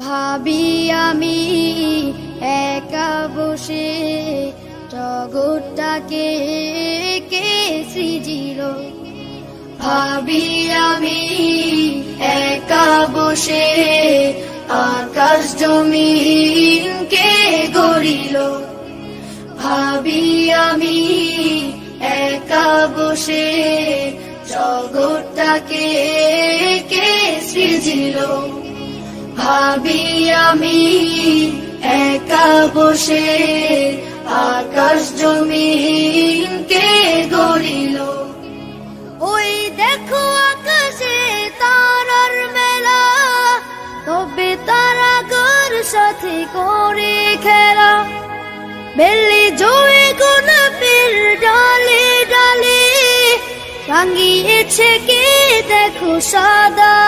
ভাবি আমি একা বসে জগৎটাকে কে সৃজিল? ভাবি আমি একা বসে আকাশ জমিন কে গড়িল? ভাবি আমি একা বসে জগৎটাকে কে সৃজিল? ভাবি আমি একা বসে আকাশ জমিন কে গড়িল। ওই দেখো আকাশে তারার মেলা, তবে তারা গর সাথে করে খেলা। বেলি জোরে গোলাপের ডালে ডালে রাঙিয়েছে কে দেখো সাদা